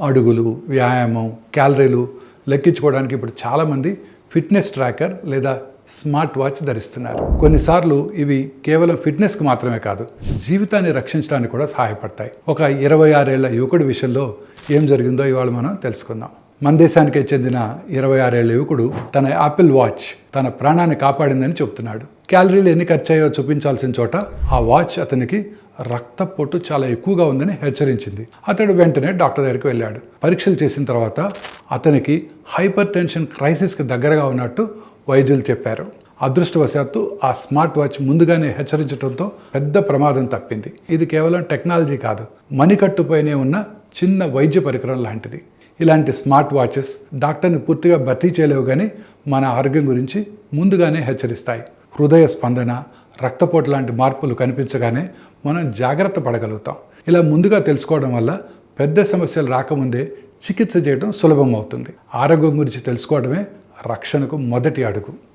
అడుగులు వ్యాయామం క్యాలరీలు లెక్కించుకోవడానికి ఇప్పుడు చాలామంది ఫిట్నెస్ ట్రాకర్ లేదా స్మార్ట్ వాచ్ ధరిస్తున్నారు. కొన్నిసార్లు ఇవి కేవలం ఫిట్నెస్కి మాత్రమే కాదు జీవితాన్ని రక్షించడానికి కూడా సహాయపడతాయి. ఒక ఇరవై ఆరేళ్ళ యువకుడి విషయంలో ఏం జరిగిందో ఇవాళ మనం తెలుసుకుందాం. మన దేశానికే చెందిన ఇరవై ఆరేళ్ళ యువకుడు తన యాపిల్ వాచ్ తన ప్రాణాన్ని కాపాడిందని చెబుతున్నాడు. క్యాలరీలు ఎన్ని ఖర్చయ్యో చూపించాల్సిన చోట ఆ వాచ్ అతనికి రక్తపోటు చాలా ఎక్కువగా ఉందని హెచ్చరించింది. అతడు వెంటనే డాక్టర్ దగ్గరికి వెళ్ళాడు. పరీక్షలు చేసిన తర్వాత అతనికి హైపర్ టెన్షన్ క్రైసిస్కి దగ్గరగా ఉన్నట్టు వైద్యులు చెప్పారు. అదృష్టవశాత్తు ఆ స్మార్ట్ వాచ్ ముందుగానే హెచ్చరించడంతో పెద్ద ప్రమాదం తప్పింది. ఇది కేవలం టెక్నాలజీ కాదు మణికట్టుపైనే ఉన్న చిన్న వైద్య పరికరం లాంటిది. ఇలాంటి స్మార్ట్ వాచెస్ డాక్టర్ని పూర్తిగా భర్తీ చేయలేవు కానీ మన ఆరోగ్యం గురించి ముందుగానే హెచ్చరిస్తాయి. హృదయ స్పందన రక్తపోటు లాంటి మార్పులు కనిపించగానే మనం జాగ్రత్త పడగలుగుతాం. ఇలా ముందుగా తెలుసుకోవడం వల్ల పెద్ద సమస్యలు రాకముందే చికిత్స చేయడం సులభం అవుతుంది ఆరోగ్యం గురించి తెలుసుకోవడమే రక్షణకు మొదటి అడుగు.